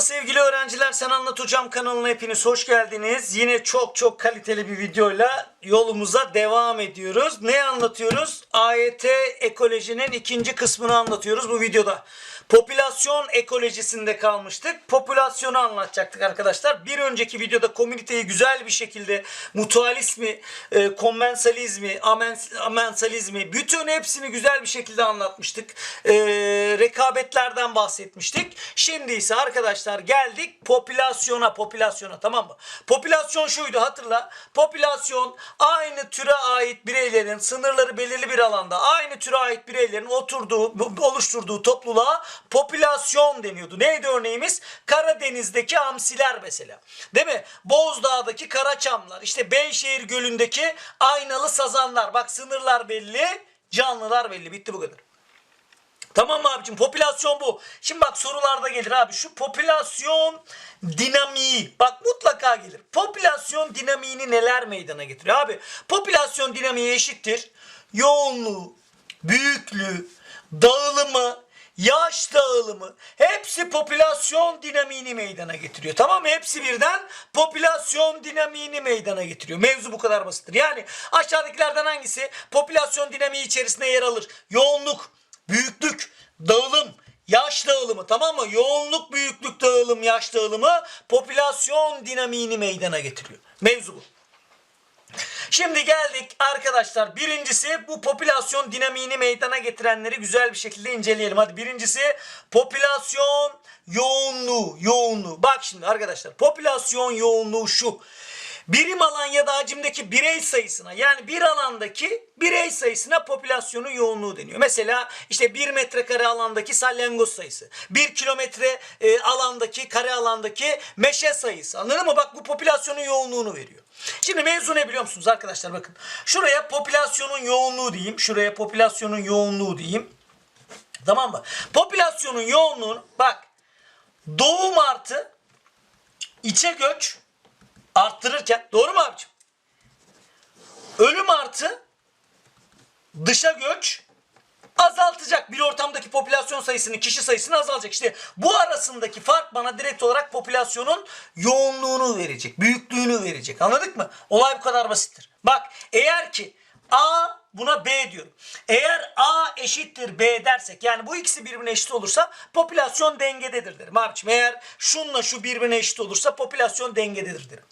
Sevgili öğrenciler. Sen Anlat Hocam kanalına hepiniz hoş geldiniz. Yine çok çok kaliteli bir videoyla yolumuza devam ediyoruz. Ne anlatıyoruz? AYT ekolojinin ikinci kısmını anlatıyoruz bu videoda. Popülasyon ekolojisinde kalmıştık. Popülasyonu anlatacaktık arkadaşlar. Bir önceki videoda komüniteyi güzel bir şekilde mutualizmi, e, konvensalizmi, amens- amensalizmi bütün hepsini güzel bir şekilde anlatmıştık. E, rekabetlerden bahsetmiştik. Şimdi ise arkadaşlar geldik popülasyona, popülasyona tamam mı? Popülasyon şuydu hatırla. Popülasyon aynı türe ait bireylerin sınırları belirli bir alanda aynı türe ait bireylerin oturduğu, oluşturduğu topluluğa popülasyon deniyordu. Neydi örneğimiz? Karadeniz'deki hamsiler mesela. Değil mi? Bozdağ'daki karaçamlar. İşte Beyşehir Gölü'ndeki aynalı sazanlar. Bak sınırlar belli, canlılar belli. Bitti bu kadar. Tamam mı abicim? Popülasyon bu. Şimdi bak sorularda gelir abi. Şu popülasyon dinamiği. Bak mutlaka gelir. Popülasyon dinamiğini neler meydana getiriyor abi? Popülasyon dinamiği eşittir. Yoğunluğu, büyüklüğü, dağılımı, yaş dağılımı hepsi popülasyon dinamiğini meydana getiriyor. Tamam mı? Hepsi birden popülasyon dinamiğini meydana getiriyor. Mevzu bu kadar basittir. Yani aşağıdakilerden hangisi popülasyon dinamiği içerisinde yer alır? Yoğunluk, büyüklük, dağılım, yaş dağılımı tamam mı? Yoğunluk, büyüklük, dağılım, yaş dağılımı popülasyon dinamiğini meydana getiriyor. Mevzu bu. Şimdi geldik arkadaşlar. Birincisi bu popülasyon dinamiğini meydana getirenleri güzel bir şekilde inceleyelim. Hadi birincisi popülasyon yoğunluğu. Yoğunluğu. Bak şimdi arkadaşlar popülasyon yoğunluğu şu. Birim alan ya da hacimdeki birey sayısına yani bir alandaki birey sayısına popülasyonun yoğunluğu deniyor. Mesela işte bir metrekare alandaki salyangoz sayısı, bir kilometre e, alandaki kare alandaki meşe sayısı. Anladın mı? Bak bu popülasyonun yoğunluğunu veriyor. Şimdi mevzu ne biliyor musunuz arkadaşlar bakın. Şuraya popülasyonun yoğunluğu diyeyim. Şuraya popülasyonun yoğunluğu diyeyim. Tamam mı? Popülasyonun yoğunluğunu bak doğum artı içe göç arttırırken doğru mu abicim? Ölüm artı dışa göç azaltacak. Bir ortamdaki popülasyon sayısını, kişi sayısını azalacak. İşte bu arasındaki fark bana direkt olarak popülasyonun yoğunluğunu verecek, büyüklüğünü verecek. Anladık mı? Olay bu kadar basittir. Bak eğer ki A buna B diyorum. Eğer A eşittir B dersek yani bu ikisi birbirine eşit olursa popülasyon dengededir derim. Abiciğim eğer şunla şu birbirine eşit olursa popülasyon dengededir derim.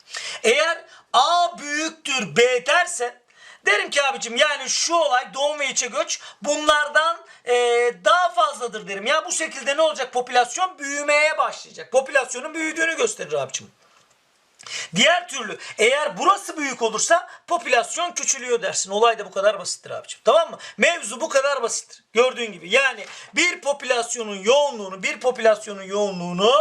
Eğer A büyüktür B dersen Derim ki abicim yani şu olay doğum ve içe göç bunlardan e, daha fazladır derim. Ya bu şekilde ne olacak? Popülasyon büyümeye başlayacak. Popülasyonun büyüdüğünü gösterir abicim. Diğer türlü eğer burası büyük olursa popülasyon küçülüyor dersin. Olay da bu kadar basittir abicim. Tamam mı? Mevzu bu kadar basittir. Gördüğün gibi. Yani bir popülasyonun yoğunluğunu, bir popülasyonun yoğunluğunu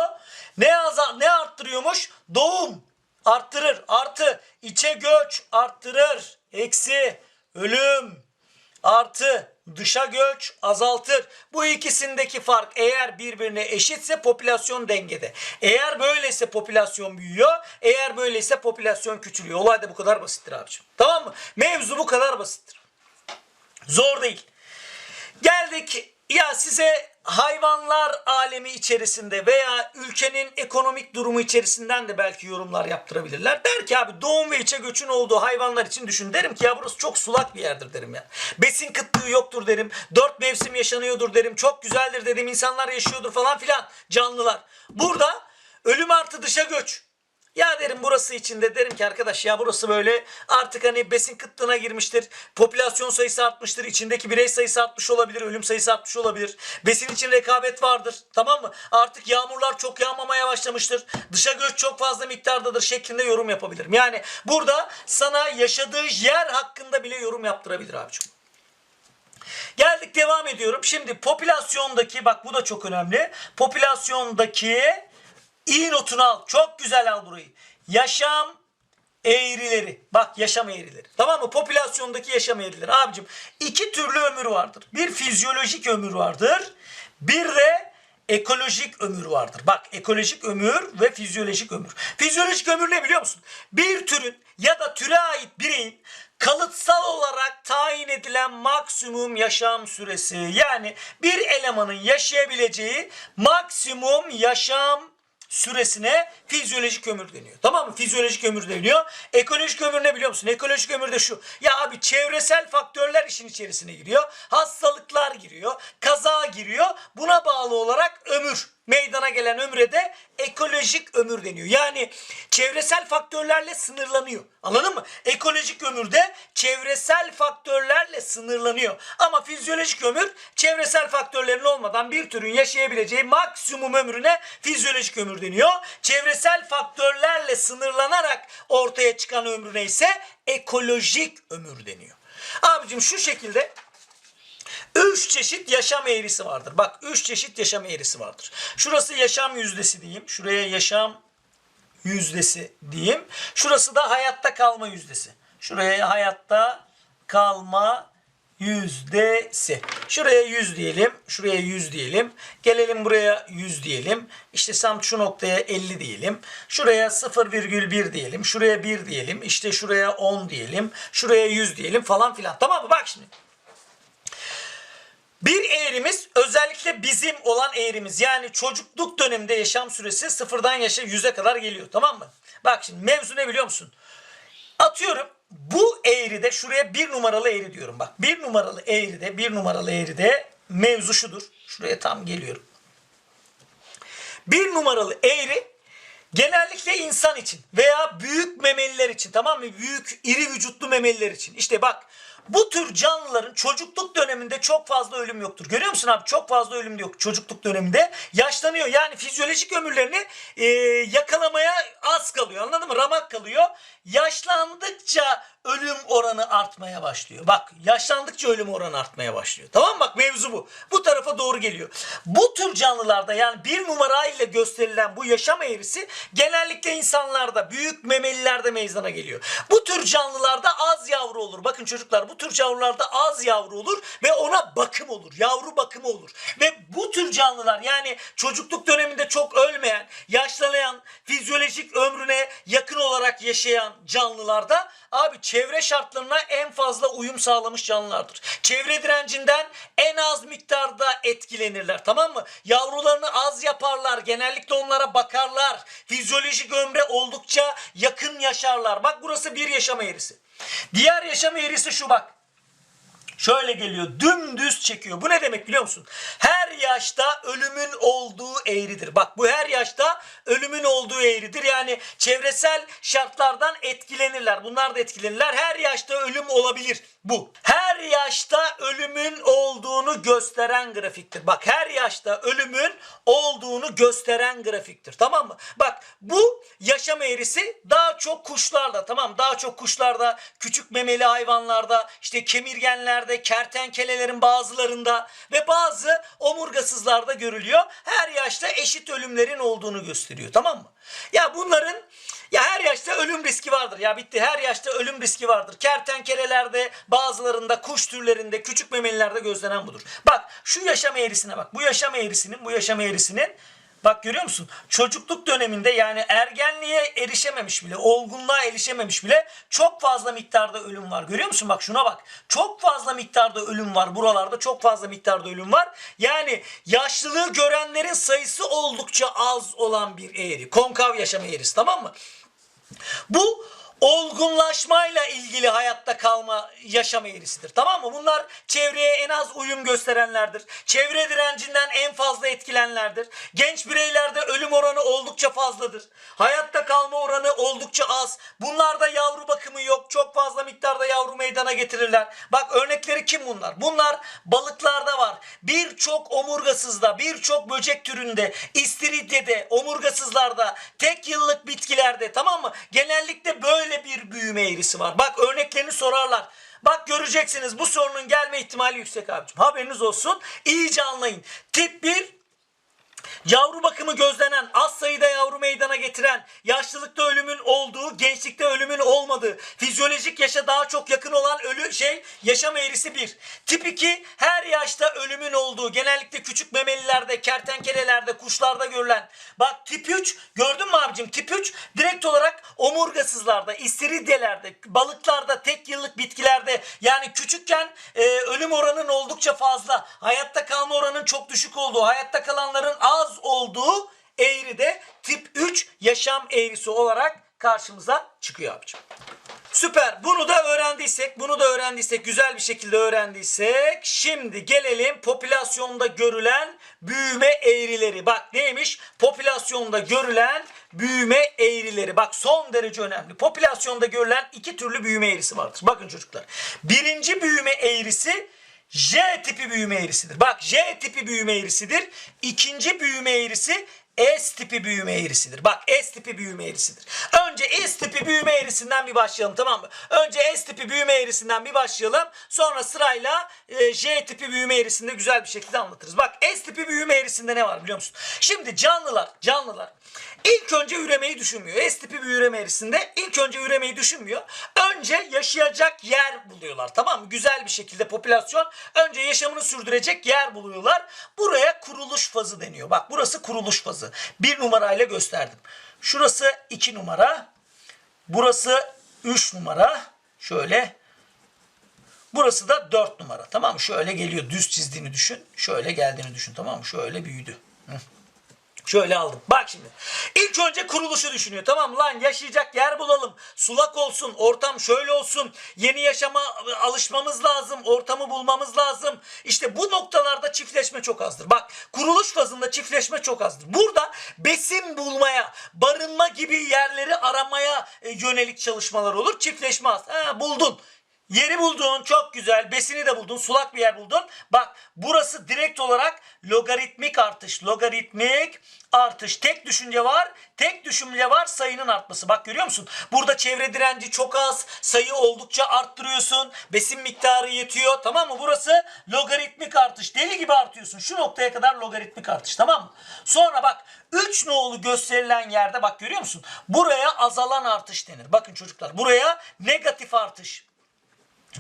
ne azal ne arttırıyormuş? Doğum arttırır. Artı içe göç arttırır. Eksi ölüm artı dışa göç azaltır. Bu ikisindeki fark eğer birbirine eşitse popülasyon dengede. Eğer böyleyse popülasyon büyüyor. Eğer böyleyse popülasyon küçülüyor. Olay da bu kadar basittir abiciğim. Tamam mı? Mevzu bu kadar basittir. Zor değil. Geldik ya size hayvanlar alemi içerisinde veya ülkenin ekonomik durumu içerisinden de belki yorumlar yaptırabilirler. Der ki abi doğum ve içe göçün olduğu hayvanlar için düşün. Derim ki ya burası çok sulak bir yerdir derim ya. Besin kıtlığı yoktur derim. Dört mevsim yaşanıyordur derim. Çok güzeldir dedim. İnsanlar yaşıyordur falan filan. Canlılar. Burada ölüm artı dışa göç. Ya derim burası içinde derim ki arkadaş ya burası böyle artık hani besin kıtlığına girmiştir. Popülasyon sayısı artmıştır. içindeki birey sayısı artmış olabilir. Ölüm sayısı artmış olabilir. Besin için rekabet vardır. Tamam mı? Artık yağmurlar çok yağmamaya başlamıştır. Dışa göç çok fazla miktardadır şeklinde yorum yapabilirim. Yani burada sana yaşadığı yer hakkında bile yorum yaptırabilir abicim. Geldik devam ediyorum. Şimdi popülasyondaki bak bu da çok önemli. Popülasyondaki iyi notunu al. Çok güzel al burayı. Yaşam eğrileri. Bak yaşam eğrileri. Tamam mı? Popülasyondaki yaşam eğrileri. Abicim iki türlü ömür vardır. Bir fizyolojik ömür vardır. Bir de ekolojik ömür vardır. Bak ekolojik ömür ve fizyolojik ömür. Fizyolojik ömür ne biliyor musun? Bir türün ya da türe ait bireyin kalıtsal olarak tayin edilen maksimum yaşam süresi. Yani bir elemanın yaşayabileceği maksimum yaşam süresine fizyolojik ömür deniyor. Tamam mı? Fizyolojik ömür deniyor. Ekolojik ömür ne biliyor musun? Ekolojik ömür de şu. Ya abi çevresel faktörler işin içerisine giriyor. Hastalıklar giriyor. Kaza giriyor. Buna bağlı olarak ömür meydana gelen ömre de ekolojik ömür deniyor. Yani çevresel faktörlerle sınırlanıyor. Anladın mı? Ekolojik ömürde çevresel faktörlerle sınırlanıyor. Ama fizyolojik ömür çevresel faktörlerin olmadan bir türün yaşayabileceği maksimum ömrüne fizyolojik ömür deniyor. Çevresel faktörlerle sınırlanarak ortaya çıkan ömrüne ise ekolojik ömür deniyor. Abicim şu şekilde Üç çeşit yaşam eğrisi vardır. Bak üç çeşit yaşam eğrisi vardır. Şurası yaşam yüzdesi diyeyim. Şuraya yaşam yüzdesi diyeyim. Şurası da hayatta kalma yüzdesi. Şuraya hayatta kalma yüzdesi. Şuraya 100 diyelim. Şuraya 100 diyelim. Gelelim buraya 100 diyelim. İşte tam şu noktaya 50 diyelim. Şuraya 0,1 diyelim. Şuraya 1 diyelim. İşte şuraya 10 diyelim. Şuraya 100 diyelim falan filan. Tamam mı? Bak şimdi. Bir eğrimiz özellikle bizim olan eğrimiz yani çocukluk döneminde yaşam süresi sıfırdan yaşa yüze kadar geliyor tamam mı? Bak şimdi mevzu ne biliyor musun? Atıyorum bu eğride şuraya bir numaralı eğri diyorum bak. Bir numaralı eğride bir numaralı eğride mevzu şudur. Şuraya tam geliyorum. Bir numaralı eğri genellikle insan için veya büyük memeliler için tamam mı? Büyük iri vücutlu memeliler için. İşte bak bu tür canlıların çocukluk döneminde çok fazla ölüm yoktur. Görüyor musun abi? Çok fazla ölüm yok çocukluk döneminde. Yaşlanıyor. Yani fizyolojik ömürlerini e, yakalamaya az kalıyor. Anladın mı? Ramak kalıyor. Yaşlandıkça ölüm oranı artmaya başlıyor. Bak yaşlandıkça ölüm oranı artmaya başlıyor. Tamam mı? Bak mevzu bu. Bu tarafa doğru geliyor. Bu tür canlılarda yani bir numara ile gösterilen bu yaşam eğrisi genellikle insanlarda, büyük memelilerde meydana geliyor. Bu tür canlılarda az yavru olur. Bakın çocuklar bu tür yavrularda az yavru olur ve ona bakım olur. Yavru bakımı olur. Ve bu tür canlılar yani çocukluk döneminde çok ölmeyen, yaşlanan, fizyolojik ömrüne yakın olarak yaşayan canlılarda abi çevre şartlarına en fazla uyum sağlamış canlılardır. Çevre direncinden en az miktarda etkilenirler tamam mı? Yavrularını az yaparlar. Genellikle onlara bakarlar. Fizyolojik ömre oldukça yakın yaşarlar. Bak burası bir yaşam eğrisi. Diğer yaşam eğrisi şu bak. Şöyle geliyor dümdüz çekiyor. Bu ne demek biliyor musun? Her yaşta ölümün olduğu eğridir. Bak bu her yaşta ölümün olduğu eğridir. Yani çevresel şartlardan etkilenirler. Bunlar da etkilenirler. Her yaşta ölüm olabilir bu. Her yaşta ölümün olduğunu gösteren grafiktir. Bak her yaşta ölümün olduğunu gösteren grafiktir. Tamam mı? Bak bu yaşam eğrisi daha çok kuşlarda tamam daha çok kuşlarda, küçük memeli hayvanlarda, işte kemirgenlerde, kertenkelelerin bazılarında ve bazı omurgasızlarda görülüyor. Her yaşta eşit ölümlerin olduğunu gösteriyor. Tamam mı? Ya bunların ya her yaşta ölüm riski vardır. Ya bitti. Her yaşta ölüm riski vardır. Kertenkelelerde, bazılarında, kuş türlerinde, küçük memelilerde gözlenen budur. Bak şu yaşam eğrisine bak. Bu yaşam eğrisinin, bu yaşam eğrisinin Bak görüyor musun? Çocukluk döneminde yani ergenliğe erişememiş bile, olgunluğa erişememiş bile çok fazla miktarda ölüm var. Görüyor musun? Bak şuna bak. Çok fazla miktarda ölüm var. Buralarda çok fazla miktarda ölüm var. Yani yaşlılığı görenlerin sayısı oldukça az olan bir eğri. Konkav yaşam eğrisi tamam mı? Bu olgunlaşmayla ilgili hayatta kalma yaşam eğrisidir. Tamam mı? Bunlar çevreye en az uyum gösterenlerdir. Çevre direncinden en fazla etkilenlerdir. Genç bireylerde ölüm oranı oldukça fazladır. Hayatta kalma oranı oldukça az. Bunlarda yavru bakımı yok. Çok fazla miktarda yavru meydana getirirler. Bak örnekleri kim bunlar? Bunlar balıklarda var. Birçok omurgasızda, birçok böcek türünde, istiridyede, omurgasızlarda, tek yıllık bitkilerde tamam mı? Genellikle böyle bir büyüme eğrisi var. Bak örneklerini sorarlar. Bak göreceksiniz bu sorunun gelme ihtimali yüksek abicim. Haberiniz olsun. İyice anlayın. Tip 1 Yavru bakımı gözlenen, az sayıda yavru meydana getiren, yaşlılıkta ölümün olduğu, gençlikte ölümün olmadığı, fizyolojik yaşa daha çok yakın olan ölü şey yaşam eğrisi 1. Tip 2 her yaşta ölümün olduğu, genellikle küçük memelilerde, kertenkelelerde, kuşlarda görülen. Bak tip 3 gördün mü abicim? Tip 3 direkt olarak omurgasızlarda, istiridye'lerde, balıklarda, tek yıllık bitkilerde yani küçükken e, ölüm oranının oldukça fazla, hayatta kalma oranının çok düşük olduğu, hayatta kalanların az olduğu eğri de tip 3 yaşam eğrisi olarak karşımıza çıkıyor abicim. Süper. Bunu da öğrendiysek, bunu da öğrendiysek, güzel bir şekilde öğrendiysek, şimdi gelelim popülasyonda görülen büyüme eğrileri. Bak neymiş? Popülasyonda görülen büyüme eğrileri. Bak son derece önemli. Popülasyonda görülen iki türlü büyüme eğrisi vardır. Bakın çocuklar. Birinci büyüme eğrisi J tipi büyüme eğrisidir. Bak J tipi büyüme eğrisidir. İkinci büyüme eğrisi S tipi büyüme eğrisidir. Bak S tipi büyüme eğrisidir. Önce S tipi büyüme eğrisinden bir başlayalım tamam mı? Önce S tipi büyüme eğrisinden bir başlayalım. Sonra sırayla e, J tipi büyüme eğrisinde güzel bir şekilde anlatırız. Bak S tipi büyüme eğrisinde ne var biliyor musun? Şimdi canlılar, canlılar ilk önce üremeyi düşünmüyor. S tipi bir üreme eğrisinde ilk önce üremeyi düşünmüyor. Önce yaşayacak yer buluyorlar tamam mı? Güzel bir şekilde popülasyon önce yaşamını sürdürecek yer buluyorlar. Buraya kuruluş fazı deniyor. Bak burası kuruluş fazı. Bir numarayla gösterdim. Şurası iki numara. Burası üç numara. Şöyle. Burası da 4 numara. Tamam mı? Şöyle geliyor. Düz çizdiğini düşün. Şöyle geldiğini düşün. Tamam mı? Şöyle büyüdü. Hı. Şöyle aldım. Bak şimdi. İlk önce kuruluşu düşünüyor. Tamam lan yaşayacak yer bulalım. Sulak olsun. Ortam şöyle olsun. Yeni yaşama alışmamız lazım. Ortamı bulmamız lazım. İşte bu noktalarda çiftleşme çok azdır. Bak kuruluş fazında çiftleşme çok azdır. Burada besin bulmaya, barınma gibi yerleri aramaya e, yönelik çalışmalar olur. Çiftleşme az. Ha, buldun. Yeri buldun çok güzel. Besini de buldun. Sulak bir yer buldun. Bak burası direkt olarak logaritmik artış. Logaritmik artış. Tek düşünce var. Tek düşünce var sayının artması. Bak görüyor musun? Burada çevre direnci çok az. Sayı oldukça arttırıyorsun. Besin miktarı yetiyor. Tamam mı? Burası logaritmik artış. Deli gibi artıyorsun. Şu noktaya kadar logaritmik artış. Tamam mı? Sonra bak 3 nolu gösterilen yerde bak görüyor musun? Buraya azalan artış denir. Bakın çocuklar buraya negatif artış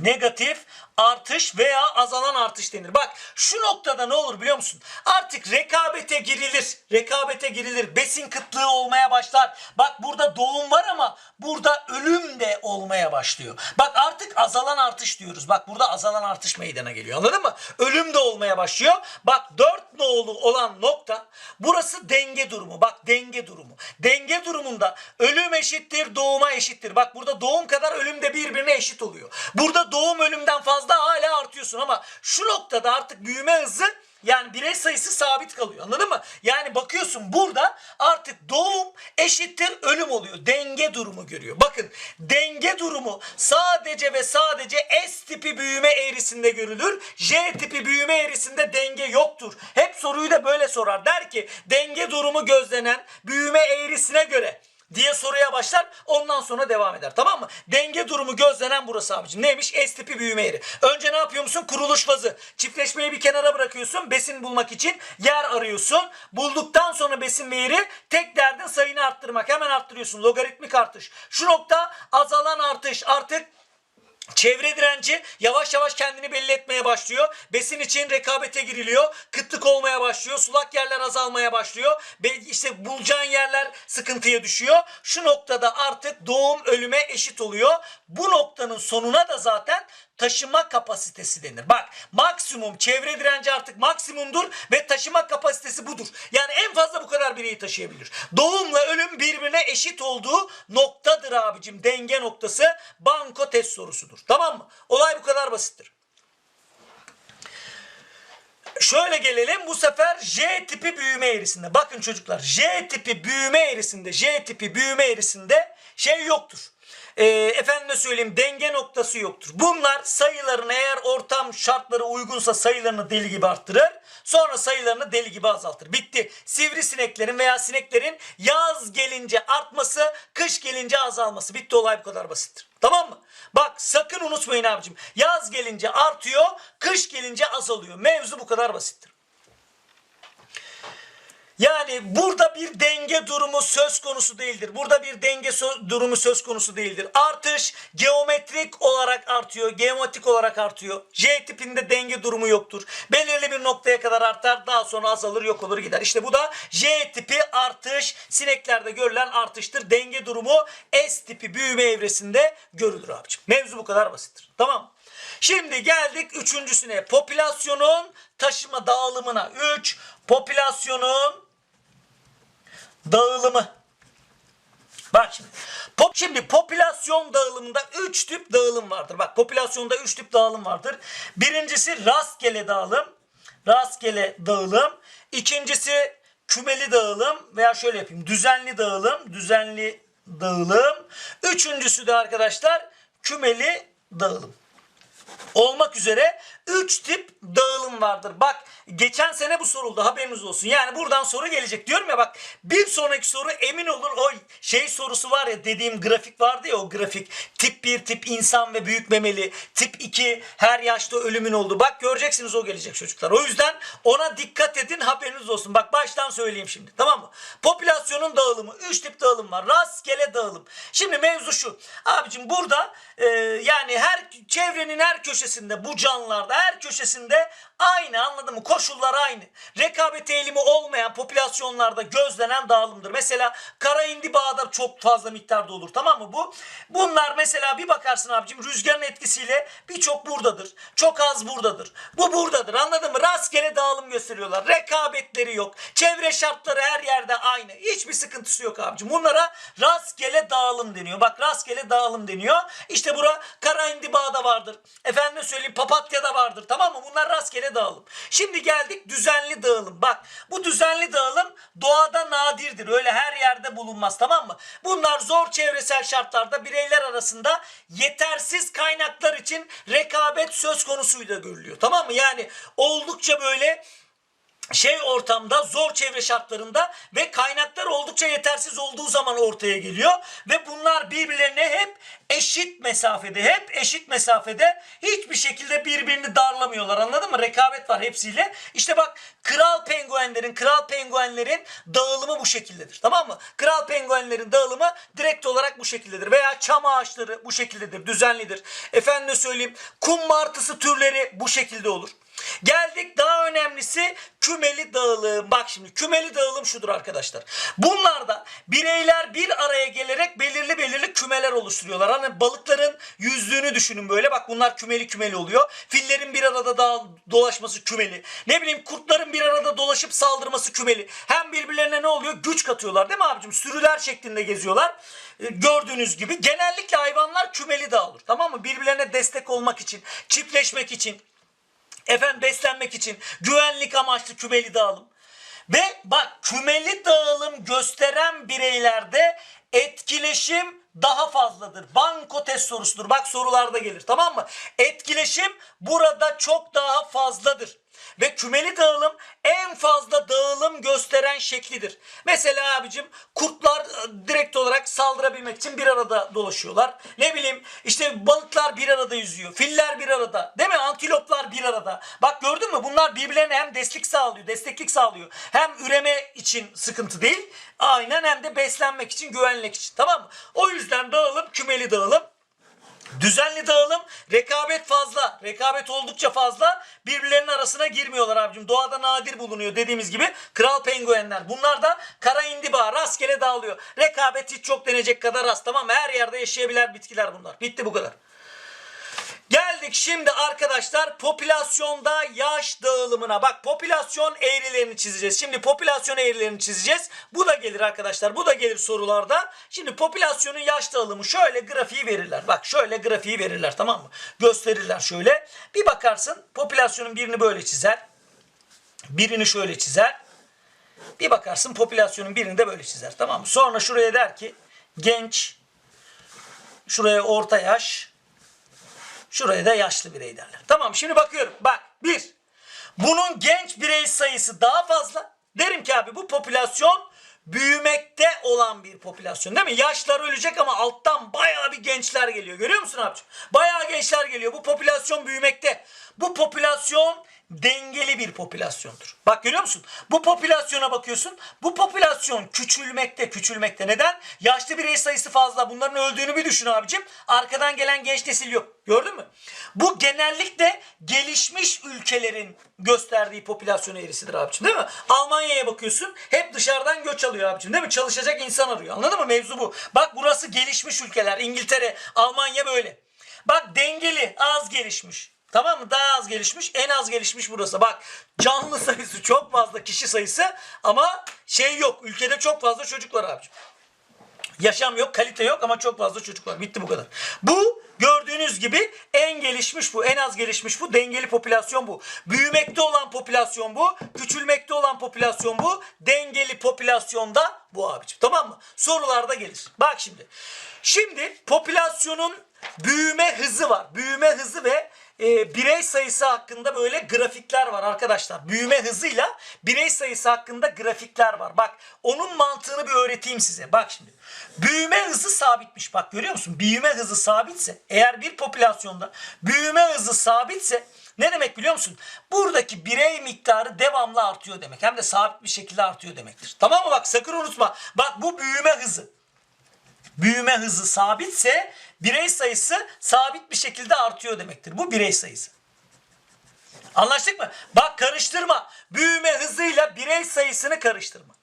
negatif artış veya azalan artış denir. Bak şu noktada ne olur biliyor musun? Artık rekabete girilir. Rekabete girilir. Besin kıtlığı olmaya başlar. Bak burada doğum var ama burada ölüm de olmaya başlıyor. Bak artık azalan artış diyoruz. Bak burada azalan artış meydana geliyor. Anladın mı? Ölüm de olmaya başlıyor. Bak 4 nolu olan nokta burası denge durumu. Bak denge durumu. Denge durumunda ölüm eşittir doğuma eşittir. Bak burada doğum kadar ölüm de birbirine eşit oluyor. Burada doğum ölümden fazla hala artıyorsun ama şu noktada artık büyüme hızı yani birey sayısı sabit kalıyor anladın mı? Yani bakıyorsun burada artık doğum eşittir ölüm oluyor. Denge durumu görüyor. Bakın denge durumu sadece ve sadece S tipi büyüme eğrisinde görülür. J tipi büyüme eğrisinde denge yoktur. Hep soruyu da böyle sorar. Der ki denge durumu gözlenen büyüme eğrisine göre diye soruya başlar. Ondan sonra devam eder. Tamam mı? Denge durumu gözlenen burası abicim. Neymiş? S tipi büyüme yeri. Önce ne yapıyor musun? Kuruluş fazı. Çiftleşmeyi bir kenara bırakıyorsun. Besin bulmak için yer arıyorsun. Bulduktan sonra besin ve yeri tek derdin sayını arttırmak. Hemen arttırıyorsun. Logaritmik artış. Şu nokta azalan artış. Artık Çevre direnci yavaş yavaş kendini belli etmeye başlıyor. Besin için rekabete giriliyor. Kıtlık olmaya başlıyor. Sulak yerler azalmaya başlıyor. Ve işte bulacağın yerler sıkıntıya düşüyor. Şu noktada artık doğum ölüme eşit oluyor. Bu noktanın sonuna da zaten taşıma kapasitesi denir. Bak maksimum çevre direnci artık maksimumdur ve taşıma kapasitesi budur. Yani en fazla bu kadar bireyi taşıyabilir. Doğumla ölüm birbirine eşit olduğu noktadır abicim. Denge noktası banko test sorusudur. Tamam mı? Olay bu kadar basittir. Şöyle gelelim bu sefer J tipi büyüme eğrisinde. Bakın çocuklar J tipi büyüme eğrisinde J tipi büyüme eğrisinde şey yoktur. Ee, efendime söyleyeyim denge noktası yoktur. Bunlar sayılarını eğer ortam şartları uygunsa sayılarını deli gibi arttırır. Sonra sayılarını deli gibi azaltır. Bitti. Sivrisineklerin veya sineklerin yaz gelince artması, kış gelince azalması. Bitti olay bu kadar basittir. Tamam mı? Bak sakın unutmayın abicim. Yaz gelince artıyor, kış gelince azalıyor. Mevzu bu kadar basittir. Yani burada bir denge durumu söz konusu değildir. Burada bir denge so- durumu söz konusu değildir. Artış geometrik olarak artıyor. Geometrik olarak artıyor. J tipinde denge durumu yoktur. Belirli bir noktaya kadar artar. Daha sonra azalır yok olur gider. İşte bu da J tipi artış. Sineklerde görülen artıştır. Denge durumu S tipi büyüme evresinde görülür abicim. Mevzu bu kadar basittir. Tamam? Şimdi geldik üçüncüsüne. Popülasyonun taşıma dağılımına. 3. Popülasyonun dağılımı. Bak şimdi. Pop, şimdi popülasyon dağılımında 3 tip dağılım vardır. Bak popülasyonda 3 tip dağılım vardır. Birincisi rastgele dağılım. Rastgele dağılım. İkincisi kümeli dağılım veya şöyle yapayım. Düzenli dağılım. Düzenli dağılım. Üçüncüsü de arkadaşlar kümeli dağılım olmak üzere 3 tip dağılım vardır. Bak geçen sene bu soruldu haberiniz olsun. Yani buradan soru gelecek diyorum ya bak bir sonraki soru emin olun o şey sorusu var ya dediğim grafik vardı ya o grafik. Tip 1 tip insan ve büyük memeli. Tip 2 her yaşta ölümün oldu. Bak göreceksiniz o gelecek çocuklar. O yüzden ona dikkat edin haberiniz olsun. Bak baştan söyleyeyim şimdi tamam mı? Popülasyonun dağılımı 3 tip dağılım var. Rastgele dağılım. Şimdi mevzu şu. Abicim burada e, yani her çevrenin her köşesinde bu canlılarda her köşesinde aynı anladın mı? Koşullar aynı. Rekabet eğilimi olmayan popülasyonlarda gözlenen dağılımdır. Mesela kara indibağda çok fazla miktarda olur tamam mı bu? Bunlar mesela bir bakarsın abicim rüzgarın etkisiyle birçok buradadır. Çok az buradadır. Bu buradadır anladın mı? Rastgele dağılım gösteriyorlar. Rekabetleri yok. Çevre şartları her yerde aynı. Hiçbir sıkıntısı yok abicim. Bunlara rastgele dağılım deniyor. Bak rastgele dağılım deniyor. İşte bura kara indibağda vardır. Efendim söyleyeyim papatyada vardır tamam mı? Bunlar rastgele dağılım. Şimdi geldik düzenli dağılım. Bak bu düzenli dağılım doğada nadirdir. Öyle her yerde bulunmaz tamam mı? Bunlar zor çevresel şartlarda bireyler arasında yetersiz kaynaklar için rekabet söz konusuyla görülüyor. Tamam mı? Yani oldukça böyle şey ortamda zor çevre şartlarında ve kaynaklar oldukça yetersiz olduğu zaman ortaya geliyor. Ve bunlar birbirlerine hep eşit mesafede hep eşit mesafede hiçbir şekilde birbirini darlamıyorlar. Anladın mı? Rekabet var hepsiyle. İşte bak kral penguenlerin kral penguenlerin dağılımı bu şekildedir. Tamam mı? Kral penguenlerin dağılımı direkt olarak bu şekildedir. Veya çam ağaçları bu şekildedir düzenlidir. Efendim söyleyeyim kum martısı türleri bu şekilde olur Geldik daha önemlisi kümeli dağılım. Bak şimdi kümeli dağılım şudur arkadaşlar. Bunlarda bireyler bir araya gelerek belirli belirli kümeler oluşturuyorlar. Hani balıkların yüzdüğünü düşünün böyle. Bak bunlar kümeli kümeli oluyor. Fillerin bir arada da dolaşması kümeli. Ne bileyim kurtların bir arada dolaşıp saldırması kümeli. Hem birbirlerine ne oluyor? Güç katıyorlar değil mi abicim? Sürüler şeklinde geziyorlar. Ee, Gördüğünüz gibi genellikle hayvanlar kümeli dağılır. Tamam mı? Birbirlerine destek olmak için, çiftleşmek için efendim beslenmek için güvenlik amaçlı kümeli dağılım. Ve bak kümeli dağılım gösteren bireylerde etkileşim daha fazladır. Banko test sorusudur. Bak sorularda gelir tamam mı? Etkileşim burada çok daha fazladır. Ve kümeli dağılım en fazla dağılım gösteren şeklidir. Mesela abicim kurtlar e, direkt olarak saldırabilmek için bir arada dolaşıyorlar. Ne bileyim işte balıklar bir arada yüzüyor. Filler bir arada. Değil mi? Antiloplar bir arada. Bak gördün mü? Bunlar birbirlerine hem destek sağlıyor, desteklik sağlıyor. Hem üreme için sıkıntı değil. Aynen hem de beslenmek için, güvenlik için. Tamam mı? O yüzden dağılım kümeli dağılım. Düzenli dağılım, rekabet fazla. Rekabet oldukça fazla. Birbirlerinin arasına girmiyorlar abicim. Doğada nadir bulunuyor dediğimiz gibi. Kral penguenler. Bunlar da kara indiba rastgele dağılıyor. Rekabet hiç çok denecek kadar az. Tamam? Her yerde yaşayabilen bitkiler bunlar. Bitti bu kadar. Geldik şimdi arkadaşlar popülasyonda yaş dağılımına. Bak popülasyon eğrilerini çizeceğiz. Şimdi popülasyon eğrilerini çizeceğiz. Bu da gelir arkadaşlar. Bu da gelir sorularda. Şimdi popülasyonun yaş dağılımı şöyle grafiği verirler. Bak şöyle grafiği verirler tamam mı? Gösterirler şöyle. Bir bakarsın popülasyonun birini böyle çizer. Birini şöyle çizer. Bir bakarsın popülasyonun birini de böyle çizer tamam mı? Sonra şuraya der ki genç şuraya orta yaş Şuraya da yaşlı birey derler. Tamam şimdi bakıyorum. Bak bir. Bunun genç birey sayısı daha fazla. Derim ki abi bu popülasyon büyümekte olan bir popülasyon değil mi? Yaşlar ölecek ama alttan bayağı bir gençler geliyor. Görüyor musun abiciğim? Bayağı gençler geliyor. Bu popülasyon büyümekte. Bu popülasyon dengeli bir popülasyondur. Bak görüyor musun? Bu popülasyona bakıyorsun. Bu popülasyon küçülmekte, küçülmekte. Neden? Yaşlı birey sayısı fazla. Bunların öldüğünü bir düşün abicim. Arkadan gelen genç nesil yok. Gördün mü? Bu genellikle gelişmiş ülkelerin gösterdiği popülasyon eğrisidir abicim değil mi? Almanya'ya bakıyorsun. Hep dışarıdan göç alıyor abicim değil mi? Çalışacak insan arıyor. Anladın mı? Mevzu bu. Bak burası gelişmiş ülkeler. İngiltere, Almanya böyle. Bak dengeli, az gelişmiş. Tamam mı? Daha az gelişmiş. En az gelişmiş burası. Bak canlı sayısı çok fazla kişi sayısı ama şey yok. Ülkede çok fazla çocuk var abicim. Yaşam yok, kalite yok ama çok fazla çocuk var. Bitti bu kadar. Bu gördüğünüz gibi en gelişmiş bu, en az gelişmiş bu, dengeli popülasyon bu. Büyümekte olan popülasyon bu, küçülmekte olan popülasyon bu, dengeli popülasyonda bu abicim. Tamam mı? Sorularda gelir. Bak şimdi. Şimdi popülasyonun büyüme hızı var. Büyüme hızı ve e, birey sayısı hakkında böyle grafikler var arkadaşlar. Büyüme hızıyla birey sayısı hakkında grafikler var. Bak onun mantığını bir öğreteyim size. Bak şimdi. Büyüme hızı sabitmiş. Bak görüyor musun? Büyüme hızı sabitse eğer bir popülasyonda büyüme hızı sabitse ne demek biliyor musun? Buradaki birey miktarı devamlı artıyor demek. Hem de sabit bir şekilde artıyor demektir. Tamam mı? Bak sakın unutma. Bak bu büyüme hızı büyüme hızı sabitse birey sayısı sabit bir şekilde artıyor demektir. Bu birey sayısı. Anlaştık mı? Bak karıştırma. Büyüme hızıyla birey sayısını karıştırma.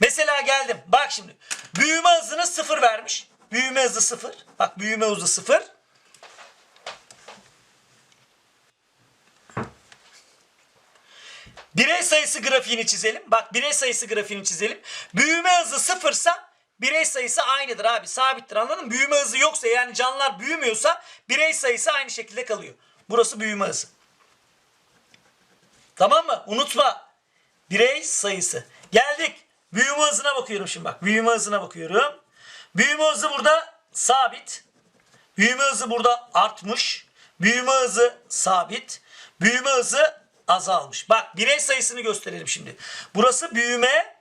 Mesela geldim. Bak şimdi. Büyüme hızını sıfır vermiş. Büyüme hızı sıfır. Bak büyüme hızı sıfır. Birey sayısı grafiğini çizelim. Bak birey sayısı grafiğini çizelim. Büyüme hızı sıfırsa birey sayısı aynıdır abi. Sabittir anladın mı? Büyüme hızı yoksa yani canlılar büyümüyorsa birey sayısı aynı şekilde kalıyor. Burası büyüme hızı. Tamam mı? Unutma. Birey sayısı. Geldik. Büyüme hızına bakıyorum şimdi bak. Büyüme hızına bakıyorum. Büyüme hızı burada sabit. Büyüme hızı burada artmış. Büyüme hızı sabit. Büyüme hızı azalmış. Bak birey sayısını gösterelim şimdi. Burası büyüme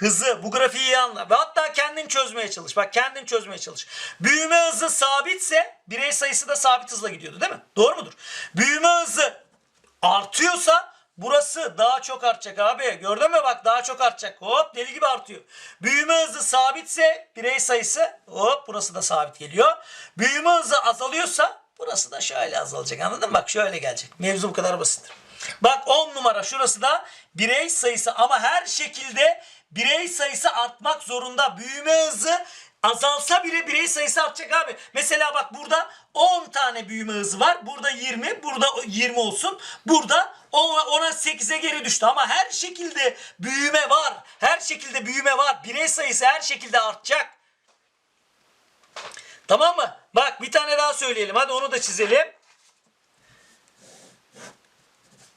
hızı. Bu grafiği iyi anla. Ve hatta kendin çözmeye çalış. Bak kendin çözmeye çalış. Büyüme hızı sabitse birey sayısı da sabit hızla gidiyordu değil mi? Doğru mudur? Büyüme hızı artıyorsa burası daha çok artacak abi. Gördün mü bak daha çok artacak. Hop deli gibi artıyor. Büyüme hızı sabitse birey sayısı hop burası da sabit geliyor. Büyüme hızı azalıyorsa burası da şöyle azalacak anladın mı? Bak şöyle gelecek. Mevzu bu kadar basittir. Bak 10 numara şurası da birey sayısı ama her şekilde birey sayısı artmak zorunda. Büyüme hızı azalsa bile birey sayısı artacak abi. Mesela bak burada 10 tane büyüme hızı var. Burada 20, burada 20 olsun. Burada 10'a 8'e geri düştü ama her şekilde büyüme var. Her şekilde büyüme var. Birey sayısı her şekilde artacak. Tamam mı? Bak bir tane daha söyleyelim. Hadi onu da çizelim.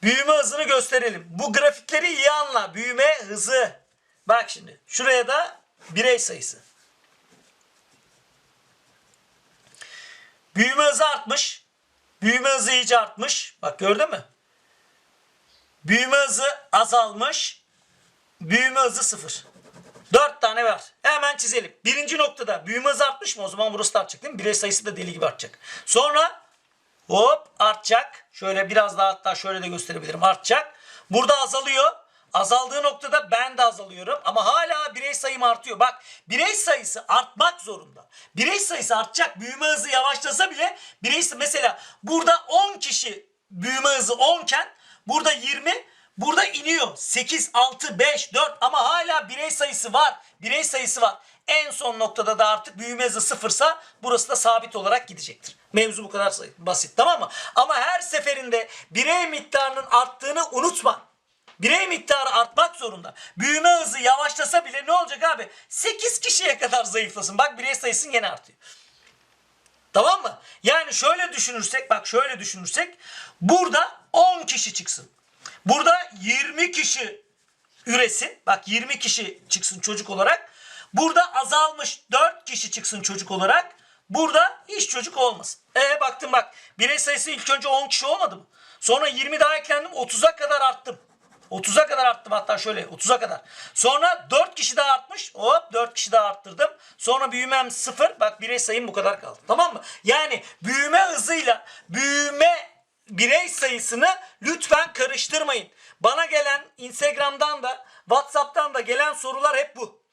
Büyüme hızını gösterelim. Bu grafikleri iyi anla. Büyüme hızı. Bak şimdi. Şuraya da birey sayısı. Büyüme hızı artmış. Büyüme hızı iyice artmış. Bak gördün mü? Büyüme hızı azalmış. Büyüme hızı sıfır. Dört tane var. Hemen çizelim. Birinci noktada büyüme hızı artmış mı? O zaman burası da artacak değil mi? Birey sayısı da deli gibi artacak. Sonra hop artacak. Şöyle biraz daha hatta şöyle de gösterebilirim. Artacak. Burada azalıyor. Azaldığı noktada ben de azalıyorum ama hala birey sayım artıyor. Bak birey sayısı artmak zorunda. Birey sayısı artacak. Büyüme hızı yavaşlasa bile birey mesela burada 10 kişi büyüme hızı 10 iken burada 20 burada iniyor. 8, 6, 5, 4 ama hala birey sayısı var. Birey sayısı var. En son noktada da artık büyüme hızı sıfırsa burası da sabit olarak gidecektir. Mevzu bu kadar basit tamam mı? Ama her seferinde birey miktarının arttığını unutma. Birey miktarı artmak zorunda. Büyüme hızı yavaşlasa bile ne olacak abi? 8 kişiye kadar zayıflasın. Bak birey sayısın gene artıyor. Tamam mı? Yani şöyle düşünürsek bak şöyle düşünürsek burada 10 kişi çıksın. Burada 20 kişi üresin. Bak 20 kişi çıksın çocuk olarak. Burada azalmış 4 kişi çıksın çocuk olarak. Burada hiç çocuk olmasın. E baktım bak birey sayısı ilk önce 10 kişi olmadı mı? Sonra 20 daha eklendim 30'a kadar arttım. 30'a kadar arttım hatta şöyle 30'a kadar. Sonra 4 kişi daha artmış. Hop 4 kişi daha arttırdım. Sonra büyümem 0. Bak birey sayım bu kadar kaldı. Tamam mı? Yani büyüme hızıyla büyüme birey sayısını lütfen karıştırmayın. Bana gelen Instagram'dan da WhatsApp'tan da gelen sorular hep bu.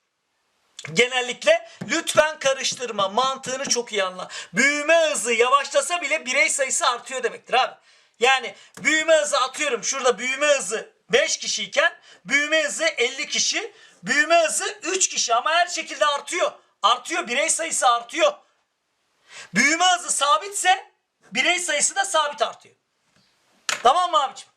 Genellikle lütfen karıştırma. Mantığını çok iyi anla. Büyüme hızı yavaşlasa bile birey sayısı artıyor demektir abi. Yani büyüme hızı atıyorum. Şurada büyüme hızı 5 kişiyken büyüme hızı 50 kişi. Büyüme hızı 3 kişi ama her şekilde artıyor. Artıyor. Birey sayısı artıyor. Büyüme hızı sabitse birey sayısı da sabit artıyor. Tamam mı abicim?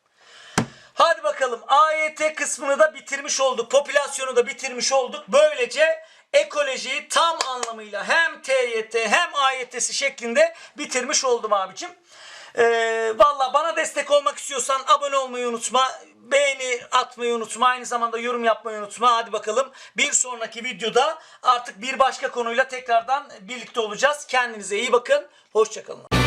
Hadi bakalım AYT kısmını da bitirmiş olduk. Popülasyonu da bitirmiş olduk. Böylece ekolojiyi tam anlamıyla hem TYT hem AYT'si şeklinde bitirmiş oldum abicim. Ee, Valla bana destek olmak istiyorsan abone olmayı unutma. Beğeni atmayı unutma. Aynı zamanda yorum yapmayı unutma. Hadi bakalım bir sonraki videoda artık bir başka konuyla tekrardan birlikte olacağız. Kendinize iyi bakın. Hoşçakalın.